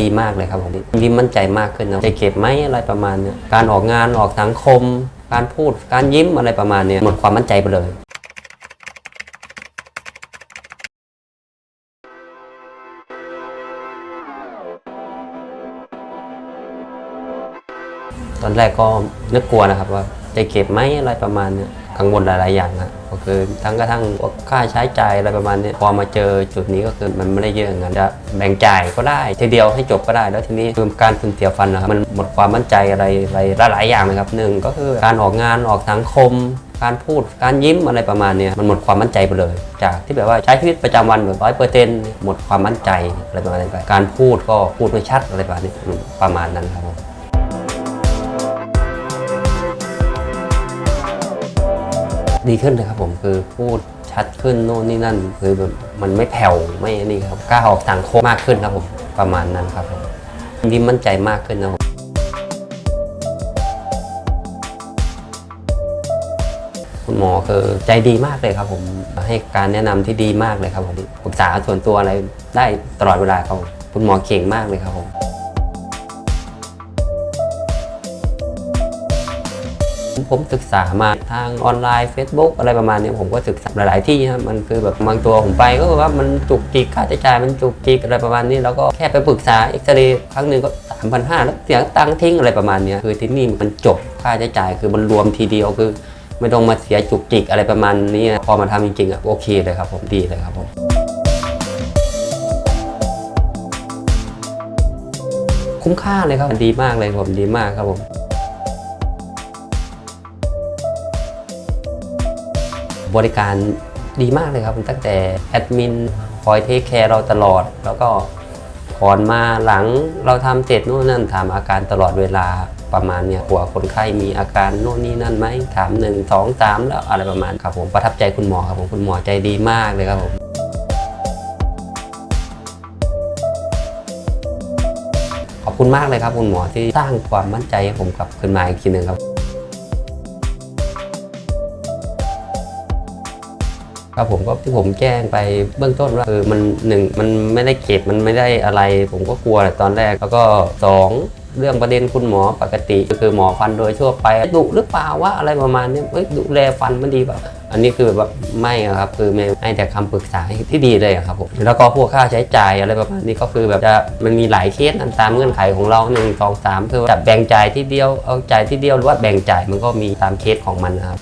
ดีมากเลยครับผมมีมั่นใจมากขึ้นนะจะเก็บไหมอะไรประมาณเนี้ยการออกงานออกสังคม การพูดการยิ้มอะไรประมาณเนี้ยหมดความมั่นใจไปเลยตอนแรกก็นึกกลัวนะครับว่าจะเก็บไหมอะไรประมาณเนี้ย กังวลหลาย ๆ อย่างนะก็คือทั้งกระทั่งค่าใช้จ่ายอะไรประมาณนี้พอมาเจอจุดนี้ก็คือมันไม่ได้เยอะอย่างนั้นจะแบ่งจ่ายก็ได้ทีเดียวให้จบก็ได้ แล้วทีนี้คือการสูญเสียฟันนะครับมันหมดความมั่นใจอะไรอะไรหลายๆอย่างนะครับหนึ่งก็คือการออกงานออกสังคมการพูดการยิ้มอะไรประมาณนี้มันหมดความมั่นใจไปเลย จากที่แบบว่าใช้ชีวิตประจำวันแบบร้อยเปอร์เซ็นต์หมดความมั่นใจอะไรประมาณนี้ไปการพูดก็พูดไม่ชัดอะไรประมาณนี้ประมาณนั้นครับ ดีขึ้นเลยครับผมคือพูดชัดขึ้นโน่นนี่นั่น คือแบบมันไม่แผ่วไม่นี่ครับกล้าออกสังคมมากขึ้นครับผมประมาณนั้นครับผมมีมั่นใจมากขึ้นนะผมคุณหมอคือใจดีมากเลยครับ ผมให้การแนะนำที่ดีมากเลยครับผมปรึกษาส่วนตัวอะไรได้ตลอดเวลาครับคุณหมอเก่งมากเลยครับผม ผมศึกษามาทางออนไลน์ Facebook อะไรประมาณนี้ผมก็ศึกษาหลาย ๆ ที่ครับมันคือแบบบางตัวผมไปก็คือว่ามันจุกจิกค่าใช้จ่ายมันจุกจิกอะไรประมาณนี้แล้วก็แค่ไปปรึกษาเอ็กซเรย์ครั้งหนึ่งก็สามพันห้าแล้วเสียตังค์ทิ้งอะไรประมาณนี้คือที่นี่มันจบค่าใช้จ่ายคือมันรวมทีเดียวคือ ไม่ต้องมาเสียจุกจิกอะไรประมาณนี้พอมาทำจริง ๆอะโอเคเลยครับผมดีเลยครับผมคุ้มค่าเลยครับดีมากเลยผมดีมากครับผม บริการดีมากเลยครับตั้งแต่แอดมินคอยเทคแคร์เราตลอด แล้วก็ก่อนมาหลังเราทำเสร็จนู่นนั่นถามอาการตลอดเวลาประมาณเนี่ยกลัวคนไข้มีอาการโน่นนี่นั่นไหมถามหนึ่งสองสามแล้วอะไรประมาณครับผมประทับใจคุณหมอครับผมคุณหมอใจดีมากเลยครับผมขอบคุณมากเลยครับคุณหมอที่สร้างความมั่นใจให้ผมกลับขึ้นมาอีกทีหนึ่งครับ ครับผมก็ที่ผมแจ้งไปเบื้องต้นว่าคือมันหนึ่งมันไม่ได้เก็บมันไม่ได้อะไร ผมก็กลัวแหละตอนแรกแล้วก็สองเรื่องประเด็นคุณหมอปกติ ก็คือหมอฟันโดยทั่วไปดุหรือเปล่าว่าอะไรประมาณเนี้ยเอ้ยดูแลฟันมันดีเปล่าอันนี้คือแบบว่าไม่อะครับคือให้แต่คำปรึกษาที่ดีเลยอะครับผมแล้วก็พวกค่าใช้จ่ายอะไรประมาณนี้ก็คือแบบจะมันมีหลายเคสตามเงื่อนไขของเราหนึ่งสองสามคือว่าจะแบ่งจ่ายที่เดียวเอาจ่ายที่เดียวหรือว่าแบ่งจ่ายมันก็มีตามเคสของมันนะครับ